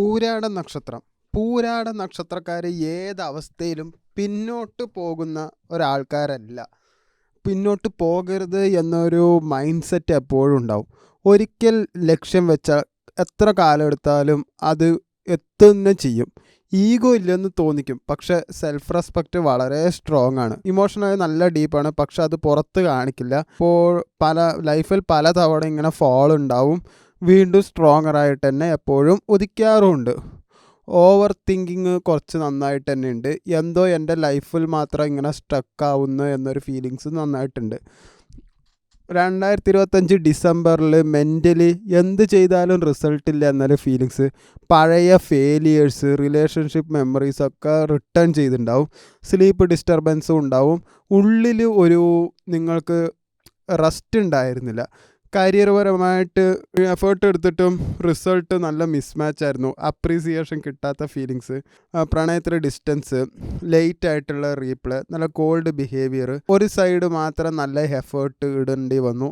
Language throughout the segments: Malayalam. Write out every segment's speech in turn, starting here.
പൂരാട നക്ഷത്രം. പൂരാട നക്ഷത്രക്കാർ ഏതവസ്ഥയിലും പിന്നോട്ട് പോകുന്ന ഒരാൾക്കാരല്ല. പിന്നോട്ട് പോകരുത് എന്നൊരു മൈൻഡ് സെറ്റ് എപ്പോഴും ഉണ്ടാവും. ഒരിക്കൽ ലക്ഷ്യം വെച്ചാൽ എത്ര കാലം എടുത്താലും അത് എത്തുന്ന ചെയ്യും. ഈഗോ ഇല്ലെന്ന് തോന്നിക്കും. പക്ഷെ സെൽഫ് റെസ്പെക്റ്റ് വളരെ സ്ട്രോങ് ആണ് ഇമോഷണലി നല്ല ഡീപ്പാണ്. പക്ഷെ അത് പുറത്ത് കാണിക്കില്ല. ഇപ്പോൾ പല ലൈഫിൽ പല തവണ ഇങ്ങനെ ഫോൾ ഉണ്ടാവും വീണ്ടും സ്ട്രോങ്ങർ ആയിട്ട് തന്നെ എപ്പോഴും ഉദിക്കാറുമുണ്ട് ഓവർ തിങ്കിങ് കുറച്ച് നന്നായിട്ട് തന്നെ ഉണ്ട്. എന്തോ എന്റെ ലൈഫിൽ മാത്രം ഇങ്ങനെ സ്റ്റക്ക് ആവുന്നു എന്നൊരു ഫീലിങ്സ് നന്നായിട്ടുണ്ട്. രണ്ടായിരത്തി ഇരുപത്തഞ്ച് ഡിസംബറിൽ മെന്റലി എന്ത് ചെയ്താലും റിസൾട്ട് ഇല്ല എന്നൊരു ഫീലിങ്സ് പഴയ ഫെയിലിയേഴ്സ് റിലേഷൻഷിപ്പ് മെമ്മറീസ് ഒക്കെ റിട്ടേൺ ചെയ്തിട്ടുണ്ടാവും സ്ലീപ്പ് ഡിസ്റ്റർബൻസും ഉണ്ടാവും. ഉള്ളിൽ ഒരു നിങ്ങൾക്ക് റെസ്റ്റ് ഉണ്ടായിരുന്നില്ല കരിയർപരമായിട്ട് എഫേർട്ട് എടുത്തിട്ടും റിസൾട്ട് നല്ല മിസ്മാച്ച് ആയിരുന്നു. അപ്രീസിയേഷൻ കിട്ടാത്ത ഫീലിങ്സ് പ്രണയത്തിലെ ഡിസ്റ്റൻസ് ലേറ്റ് ആയിട്ടുള്ള റീപ്ലേ നല്ല കോൾഡ് ബിഹേവിയർ ഒരു സൈഡ് മാത്രം നല്ല എഫേർട്ട് ഇടേണ്ടി വന്നു.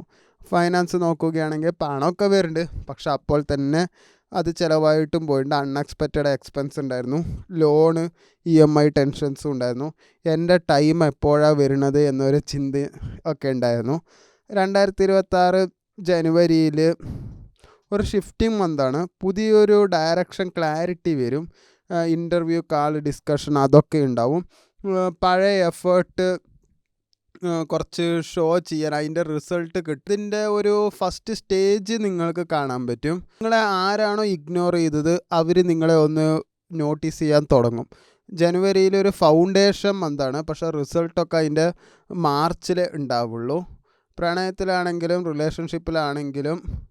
ഫൈനാൻസ് നോക്കുകയാണെങ്കിൽ പണമൊക്കെ വരുന്നുണ്ട്. പക്ഷെ അപ്പോൾ തന്നെ അത് ചിലവായിട്ടും പോയിട്ടുണ്ട്. അൺഎക്സ്പെക്റ്റഡ് എക്സ്പെൻസ് ഉണ്ടായിരുന്നു. ലോണ് ഇ എം ഐ ടെൻഷൻസും ഉണ്ടായിരുന്നു. എന്റെ ടൈം എപ്പോഴാണ് വരുന്നത് എന്നൊരു ചിന്ത ഒക്കെ ഉണ്ടായിരുന്നു. രണ്ടായിരത്തി ഇരുപത്താറ് ജനുവരിയിൽ ഒരു ഷിഫ്റ്റിംഗ് മന്താണ് പുതിയൊരു ഡയറക്ഷൻ ക്ലാരിറ്റി വരും. ഇന്റർവ്യൂ കാൾ ഡിസ്കഷൻ അതൊക്കെ ഉണ്ടാവും. പഴയ എഫേർട്ട് കുറച്ച് ഷോ ചെയ്യാൻ അതിന്റെ റിസൾട്ട് കിട്ടും. ഇതിന്റെ ഒരു ഫസ്റ്റ് സ്റ്റേജ് നിങ്ങൾക്ക് കാണാൻ പറ്റും. നിങ്ങളെ ആരാണോ ഇഗ്നോർ ചെയ്തത് അവർ നിങ്ങളെ ഒന്ന് നോട്ടീസ് ചെയ്യാൻ തുടങ്ങും. ജനുവരിയിൽ ഒരു ഫൗണ്ടേഷൻ മന്താണ് പക്ഷേ റിസൾട്ടൊക്കെ അതിന്റെ മാർച്ചിൽ ഉണ്ടാവുള്ളൂ. പ്രണയത്തിലാണെങ്കിലും റിലേഷൻഷിപ്പിലാണെങ്കിലും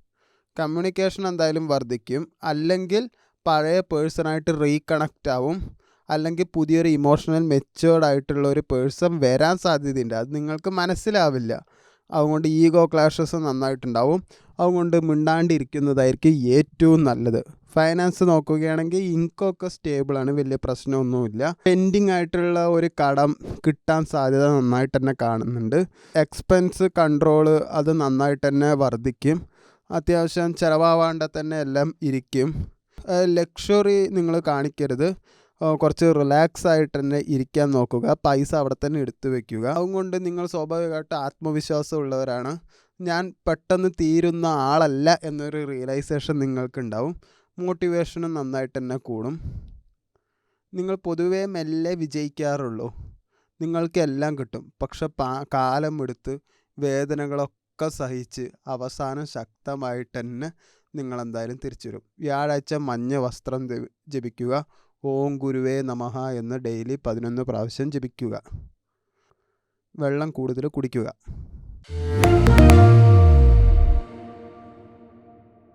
കമ്മ്യൂണിക്കേഷൻ എന്തായാലും വർദ്ധിക്കും. അല്ലെങ്കിൽ പഴയ പേഴ്സണായിട്ട് റീകണക്റ്റ് ആവും. അല്ലെങ്കിൽ പുതിയൊരു ഇമോഷണൽ മെച്ചുവേർഡ് ആയിട്ടുള്ള ഒരു പേഴ്സൺ വരാൻ സാധ്യതയുണ്ട്. അത് നിങ്ങൾക്ക് മനസ്സിലാവില്ല. അതുകൊണ്ട് ഈഗോ ക്ലാഷസ് നന്നായിട്ടുണ്ടാവും. അതുകൊണ്ട് മിണ്ടാണ്ടിരിക്കുന്നതായിരിക്കും ഏറ്റവും നല്ലത്. ഫൈനാൻസ് നോക്കുകയാണെങ്കിൽ ഇൻകൊക്കെ സ്റ്റേബിളാണ് വലിയ പ്രശ്നമൊന്നുമില്ല. പെൻഡിങ് ആയിട്ടുള്ള ഒരു കടം കിട്ടാൻ സാധ്യത നന്നായിട്ട് തന്നെ കാണുന്നുണ്ട്. എക്സ്പെൻസ് കൺട്രോൾ അത് നന്നായിട്ട് തന്നെ വർദ്ധിക്കും. അത്യാവശ്യം ചിലവാവാണ്ട തന്നെ എല്ലാം ഇരിക്കും. ലക്ഷറി നിങ്ങൾ കാണിക്കരുത്. കുറച്ച് റിലാക്സ് ആയിട്ട് തന്നെ ഇരിക്കാൻ നോക്കുക. പൈസ അവിടെ തന്നെ എടുത്തു വെക്കുക. അതുകൊണ്ട് നിങ്ങൾ സ്വാഭാവികമായിട്ട് ആത്മവിശ്വാസം ഉള്ളവരാണ്. ഞാൻ പെട്ടെന്ന് തീരുന്ന ആളല്ല എന്നൊരു റിയലൈസേഷൻ നിങ്ങൾക്കുണ്ടാവും. മോട്ടിവേഷനും നന്നായിട്ട് തന്നെ കൂടും. നിങ്ങൾ പൊതുവേ മെല്ലെ വിജയിക്കാറുള്ളൂ. നിങ്ങൾക്ക് എല്ലാം കിട്ടും. പക്ഷെ പാ കാലം എടുത്ത് വേദനകളൊക്കെ സഹിച്ച് അവസാനം ശക്തമായിട്ട് തന്നെ നിങ്ങൾ എന്തായാലും തിരിച്ചു വരും വ്യാഴാഴ്ച മഞ്ഞ വസ്ത്രം ജപിക്കുക. ഓം ഗുരുവേ നമഹ എന്ന് ഡെയിലി പതിനൊന്ന് പ്രാവശ്യം ജപിക്കുക. വെള്ളം കൂടുതൽ കുടിക്കുക.